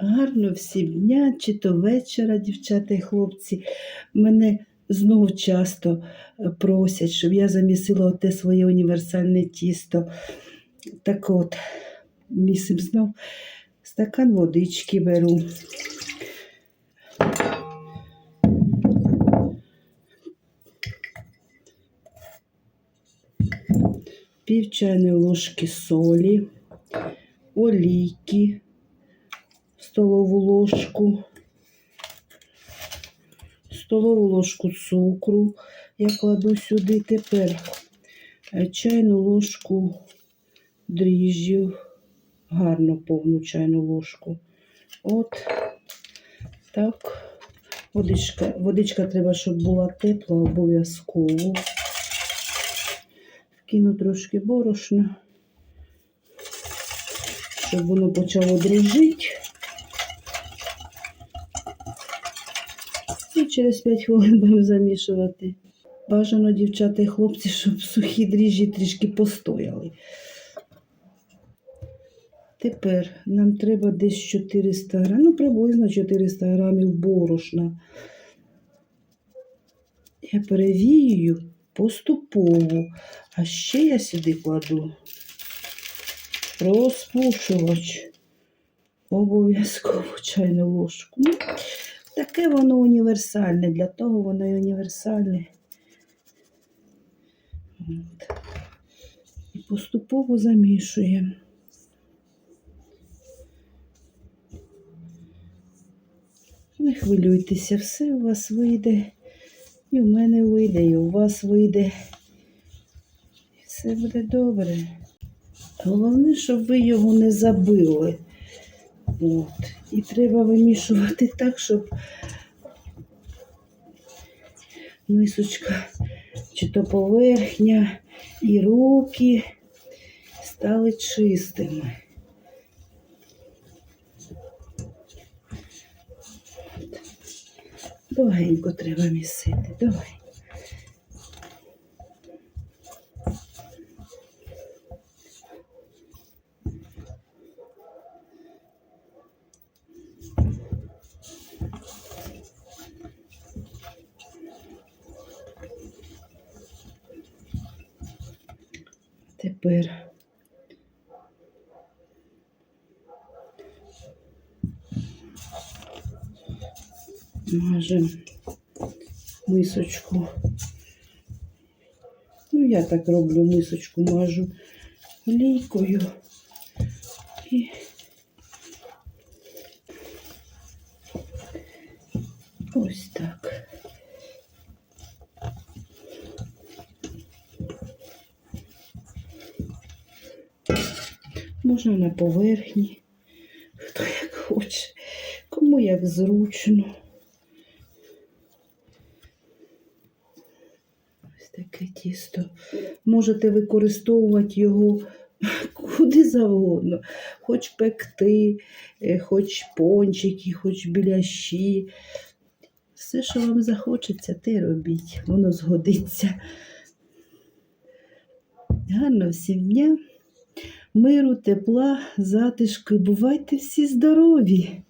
Гарно всім дня, чи то вечора, дівчата і хлопці. Мене знову часто е, просять, щоб я замісила те своє універсальне тісто. Так от, місим знов стакан водички беру. Пів чайної ложки солі, олійки, столову ложку, столову ложку цукру я кладу сюди. Тепер е, чайну ложку дріжджів, гарно повну чайну ложку. От так. Водичка, водичка треба, щоб була тепла, обов'язково. Кину трошки борошна, щоб воно почало дріжити. І через 5 хвилин будемо замішувати. Бажано, дівчата і хлопці, щоб сухі дріжджі трішки постояли. Тепер нам треба десь 400 грамів, ну приблизно 400 грамів борошна. Я перевію поступово. А ще я сюди кладу розпушувач. Обов'язково чайну ложку. Таке воно універсальне, для того воно і універсальне. От. І поступово замішуємо. Не хвилюйтеся, все у вас вийде. І в мене вийде, і у вас вийде. І все буде добре. Головне, щоб ви його не забили. От. І треба вимішувати так, щоб мисочка, чи то поверхня, і руки стали чистими. Довгенько треба місити. Давай. Тепер мажемо мисочку. Ну, я так роблю мисочку, мажу олійкою і ось так. Можна на поверхні, хто як хоче, кому як зручно. Ось таке тісто. Можете використовувати його куди завгодно, хоч пекти, е, хоч пончики, хоч біляші. Все, що вам захочеться, те робіть, воно згодиться. Гарно всім дня, миру, тепла, затишку бувайте всі здорові!